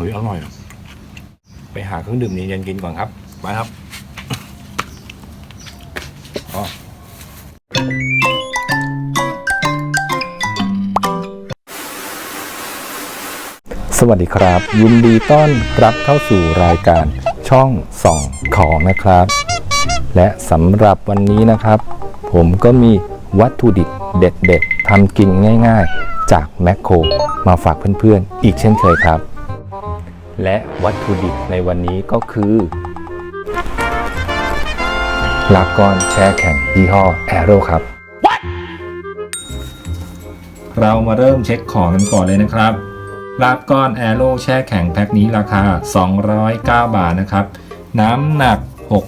ฮ้ยอร่อย ไปหาเครื่องดื่มเย็นๆกินก่อนครับ ไปครับอ๋อสวัสดีครับ ยินดีต้อนรับเข้าสู่รายการช่องส่องของนะครับ และสำหรับวันนี้นะครับ ผมก็มีวัตถุดิบเด็ดๆทำกินง่ายๆ จากแมคโครมาฝากเพื่อนๆ อีกเช่นเคยครับ และวัตถุดิบในวันนี้ก็คือลาก้อนแช่แข็งยี่ห้อแอโร่ครับเรามาเริ่มเช็คของกันก่อนเลยนะครับ ลาบก้อนแอโร่แช่แข็งแพ็คนี้ราคา 209 บาทนะครับ น้ำหนัก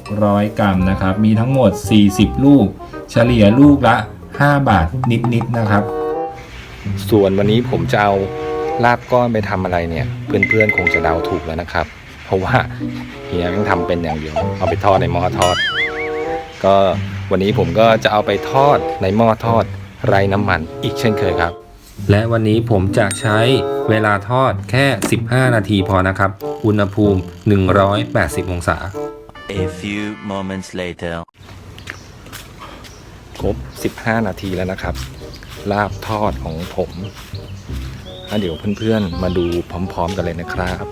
600 กรัมนะครับ มีทั้งหมด 40 ลูก เฉลี่ยลูกละ 5 บาทนิดๆนะครับ ส่วนวันนี้ผมจะเอา ลาบก้อนไปทำอะไรเนี่ย เพื่อนๆคงจะเดาถูกแล้วนะครับ เพราะว่าเฮียต้องทำเป็นอย่างเดียว เอาไปทอดในหม้อทอด ก็วันนี้ผมก็จะเอาไปทอดในหม้อทอดไร้น้ำมันอีกเช่นเคยครับ และวันนี้ผมจะใช้เวลาทอดแค่ 15 นาทีพอนะครับ อุณหภูมิ 180 องศา A few moments later. ครบ 15 นาทีแล้วนะครับ ลาบทอดของผม้วเดี๋ยวเพื่อนๆ มาดูพร้อมๆกันเลยนะครับ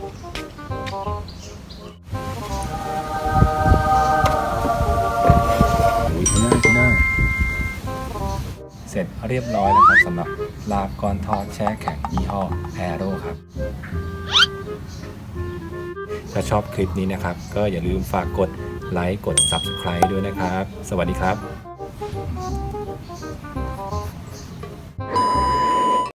เสร็จเรียบร้อยแล้วครับสำหรับลาบก้อนทอดแช่แข็งยี่ห้อแอโร่ครับ ถ้าชอบคลิปนี้นะครับ ก็อย่าลืมฝากกดไลค์กด Subscribe ด้วยนะครับ สวัสดีครับ